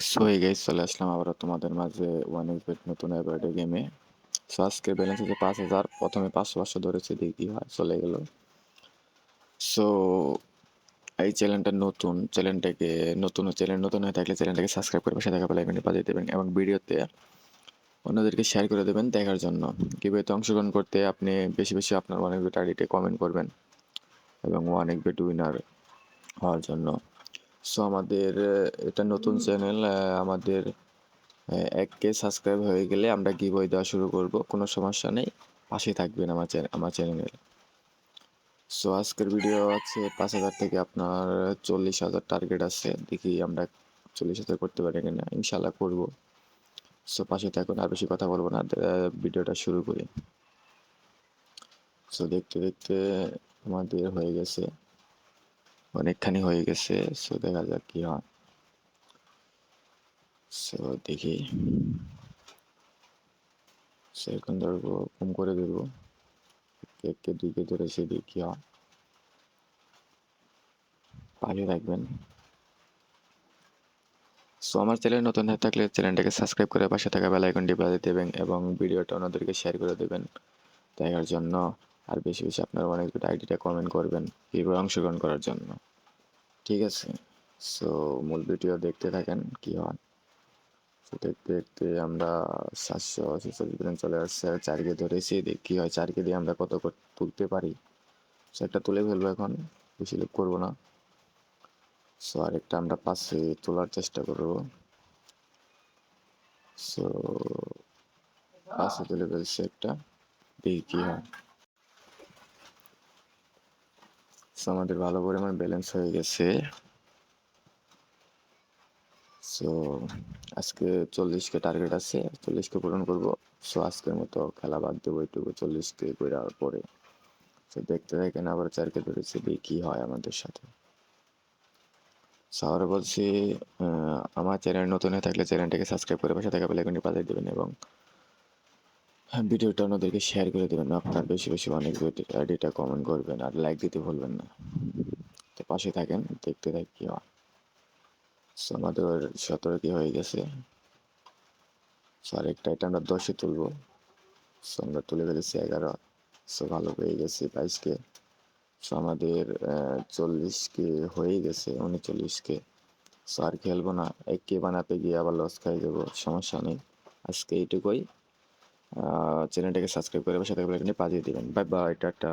So এই guys চলে আসলাম আবারও তোমাদের মাঝে ওয়ান এক্সবেট নতুন অ্যাপারেটে গেমে সো আজকে ব্যালেন্স আছে পাঁচ হাজার। প্রথমে পাঁচশো পাঁচশো ধরেছে, দেখি কি হয়, চলে গেল। সো এই চ্যানেলটা নতুন চ্যানেলটাকে নতুন চ্যানেল নতুন হয়ে থাকলে চ্যানেলটাকে সাবস্ক্রাইব করে পাশে থাকা বেলাইকনটি বাজিয়ে দেবেন এবং ভিডিওতে অন্যদেরকে শেয়ার করে দেবেন দেখার জন্য। কীভাবে অংশগ্রহণ করতে আপনি বেশি বেশি আপনার ওয়ান এক্সবেট আইডিতে কমেন্ট করবেন এবং ওয়ান এক্সবেট উইনার হওয়ার জন্য। সো আমাদের এটা নতুন চ্যানেল আমাদের এক কে সাবস্ক্রাইব হয়ে গেলে আমরা গিভওয়ে দেওয়া শুরু করব কোনো সমস্যা নেই। পাশে থাকবেন আমার চ্যানেল আমার চ্যানেলের সো আজকের ভিডিও আছে পাঁচ হাজার থেকে আপনার চল্লিশ হাজার টার্গেট আছে। দেখি আমরা চল্লিশ হাজার করতে পারি কিনা ইনশাল্লাহ করব। সো পাশে থাকুন আর বেশি কথা বলব না ভিডিওটা শুরু করি। সো দেখতে দেখতে আমাদের হয়ে গেছে। অনেকখানি হয়ে গেছে সো দেখা যাক কি হয়। সো দেখি। সেরকম ধরবো কম করে ধরে সে হয়? সো আমার চ্যানেল নতুন হয়ে থাকলে চ্যানেলটাকে সাবস্ক্রাইব করে পাশে থাকা বেল আইকনটি বাজিয়ে দেবেন এবং ভিডিওটা অন্যদেরকে শেয়ার করে দেবেন। দেখার জন্য আর বেশি বেশি আপনারা অনেক আইডিটা কমেন্ট করবেন, এইভাবে অংশগ্রহণ করার জন্য। ঠিক আছে? সো মূল ভিডিও দেখতে থাকেন, কি হয়? তো দেখতে দেখতে আমরা সাতশো ছেচল্লিশ পর্যন্ত চলে আসছে চারকে ধরেছি, দেখি হয়, চারকে দিয়ে আমরা কত কত তুলতে পারি? সো একটা তুলে ফেলব এখন, বেশি লোক করব না। সো আরেকটা আমরা পাশে তোলার চেষ্টা করব। সো পাশে তুলে ফেলছি একটা, দেখি কি হয়। আমাদের ভালো পরিমাণ ব্যালেন্স হয়ে গেছে। সো আজকে চল্লিশকে টার্গেট আছে, চল্লিশকে পূরণ করব। সো আজকের মতো খেলা বাদ দেবো এইটুকু চল্লিশকে করার পরে। সো দেখতে থাকেন আবার চারকে ধরেছি কি হয় আমাদের সাথে। সাওয়ার বলছি আমার চ্যানেল নতুন হয়ে থাকলে চ্যানেলটাকে সাবস্ক্রাইব করে পাশে থাকা বেলাইকনটি বাজিয়ে দেবেন এবং ভিডিওটা অন্যদেরকে শেয়ার করে দেবেন। আপনার বেশি বেশি অনেক আইডিটা কমেন্ট করবেন আর লাইক দিতে ভুলবেন না। তো পাশে থাকেন, দেখতে থাকি। কি হয় সো আমাদের সতেরো কি হয়ে গেছে? সো আরেকটা, এটা আমরা দশে তুলবো। সো আমরা তুলে ফেলেছি এগারো। সো ভালো পেয়ে গেছি বাইশকে। সো আমাদের চল্লিশকে হয়ে গেছে, উনচল্লিশকে। সো আর খেলব না, এককে বানাতে গিয়ে আবার লস খাই যাব সমস্যা নেই। আজকে এইটুকুই। চ্যানেলটাকে সাবস্ক্রাইব করে সাথে বেলাইকনটি বাজিয়ে দেবেন। Bye bye tata.